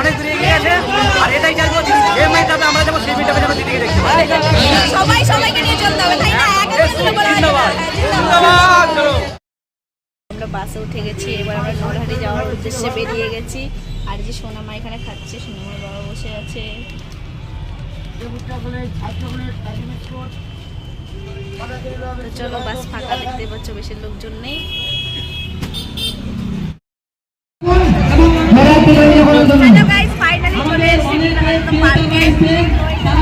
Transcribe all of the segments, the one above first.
অনেক দূরে এগিয়ে গেছে। আর এটাই চাইব যে মেয়েটাবে আমরা যাব সেই মেয়েটাবে যেন দিদিকে দেখতে সবাই সবাইকে নিয়ে চলতে হবে তাই না? আমরা বাসে উঠে গেছি এবার আমরা নলহাটি যাওয়ার উদ্দেশ্যে বেরিয়ে গেছি। আর যে সোনামা এখানে খাচ্ছে সোনামার বাবা বসে আছে। চলো বাস ফাঁকা দেখতে পাচ্ছ বেশি লোকজন নেই।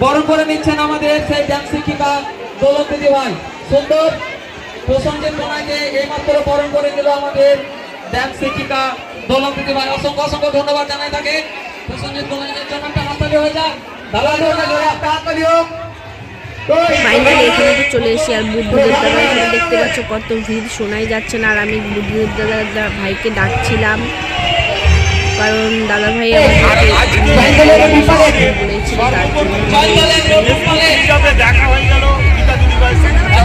বরণ করে নিচ্ছেন আমাদের সেই ড্যান্স শিক্ষিকা দৌলত দিদি ভাই সুন্দর প্রসঞ্জিৎ কোনাকে এইমাত্র বরণ করে দিল আমাদের ড্যান্স শিক্ষিকা দৌলত দিদি ভাই অসংখ্য অসংখ্য ধন্যবাদ জানাই তাকে প্রসঞ্জিৎ কোনাকের জন্য একটা হাততালি হয়ে যাক দাদা একটা হাততালি হোক ফাইনালি এখানে তো চলে এসেছি আর বুদ্ধদেব দাদা এখানে দেখতে পাচ্ছ কত ভিড় শোনাই যাচ্ছে না আর আমি বুদ্ধদেব দাদা ভাইকে ডাকছিলাম কারণ দাদা ভাই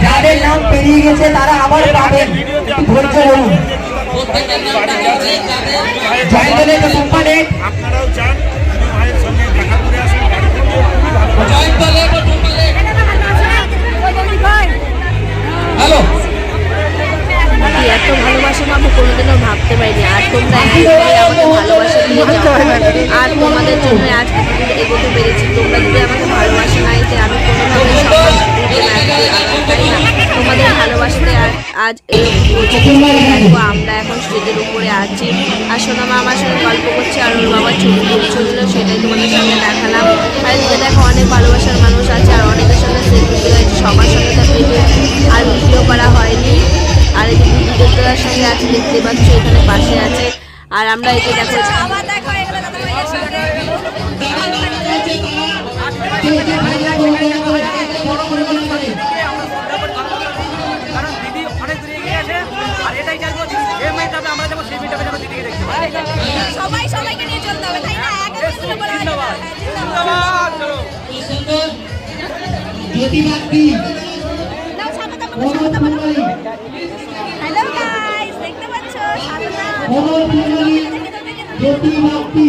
যাদের নাম পেরিয়ে গেছে তারা আবার পাবেন। ধৈর্য ধরুন। আপনারাও চান ভাইয়ের সঙ্গে দেখা করে আসুন হ্যালো এত ভালোবাসা পাবো কোনোদিনও ভাবতে পারিনি। আর তোমরা ভালোবাসা। আর তোমাদের জন্য আজ এগোতে পেরেছি, তোমরা যদি আমাকে ভালোবাসা নাই যে আমি কোনোভাবে তোমাদের ভালোবাসাতে আজ আমরা এখন স্টেজের উপরে আছি। আর সোনামা আমার সঙ্গে গল্প করছে, আর ওর বাবা ছবি তুলছিল, সেটাই তোমাদের সঙ্গে দেখালাম। আর এদিকে দেখো, অনেক ভালোবাসার মানুষ আছে, আর অনেকের সঙ্গে সেলফি তুলেছি সবার সঙ্গে তো ভিডিও আর ভিডিও করা হয়নি। আর যে বিদ্যুৎদার সঙ্গে আছে, দেখতে পাচ্ছ, এখানে পাশে আছে। আর আমরা যে দেখো সবাই সবাইকে নিয়ে চলতে হবে তাই না? জ্যোতি বাগদি। হ্যালো গাইস দেখতে পাচ্ছ? জ্যোতি বাগদি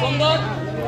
সুন্দর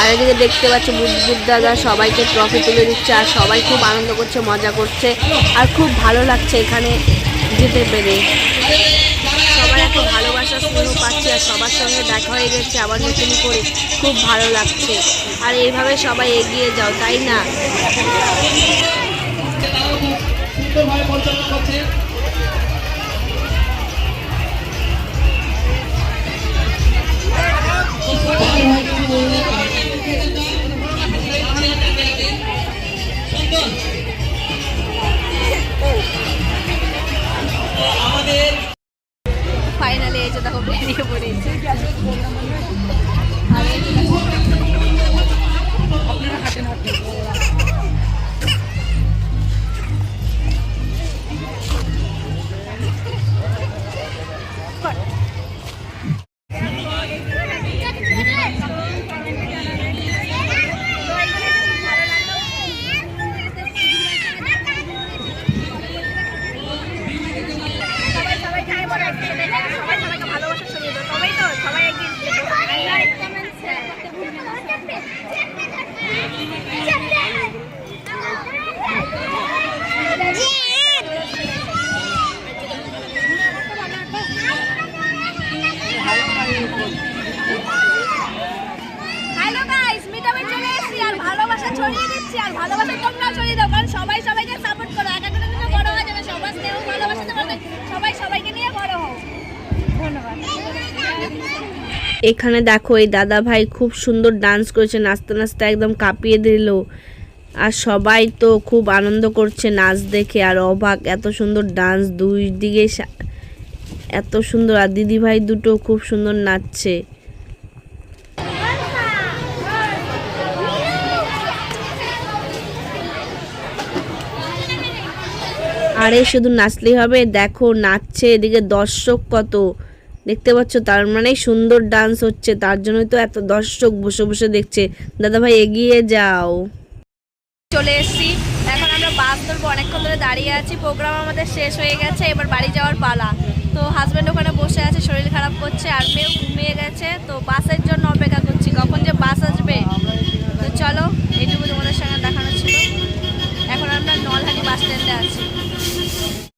আর এদিকে দেখতে পাচ্ছি বুদ্ধ দাদা সবাইকে ট্রফি তুলে দিচ্ছে আর সবাই খুব আনন্দ করছে, মজা করছে আর খুব ভালো লাগছে এখানে যেতে পেরে। সবার এত ভালোবাসা স্নেহ পাচ্ছি আর সবার সঙ্গে দেখা হয়ে গেছে, আবার নতুন করে খুব ভালো লাগছে। আর এইভাবে সবাই এগিয়ে যাও, তাই না? সুন্দরভাবে পরিচালনা করছে। ছড়িয়ে দিচ্ছি, আর ভালোবাসা ছড়িয়ে দাও, কারণ সবাই সবাইকে সাপোর্ট করো। একা করে কিন্তু বড় হওয়া যাবে, সবার স্নেহ সবাই সবাইকে নিয়ে বড় হও। এখানে দেখো, এই দাদা ভাই খুব সুন্দর ডান্স করেছে, নাচতে নাচতে একদম কাঁপিয়ে দিল। আর সবাই তো খুব আনন্দ করছে নাচ দেখে, আর অবাক, এত সুন্দর ডান্স দুই দিকে এত সুন্দর। আর দিদি ভাই দুটো খুব সুন্দর নাচছে। আরে শুধু নাচলেই হবে, দেখো নাচছে এদিকে দর্শক কত। দেখতে পাচ্ছ তার মানে সুন্দর ডান্স হচ্ছে, তার জন্যই তো এত দর্শক বসে বসে দেখছে। দাদা ভাই এগিয়ে যাও। চলে এসেছি। এখন আমরা বাস ধরবো, অনেকক্ষণ ধরে দাঁড়িয়ে আছি। প্রোগ্রাম আমাদের শেষ হয়ে গেছে, এবার বাড়ি যাওয়ার পালা। তো হাজব্যান্ড ওখানে বসে আছে, শরীর খারাপ করছে, আর মেয়েও ঘুমিয়ে গেছে। তো বাসের জন্য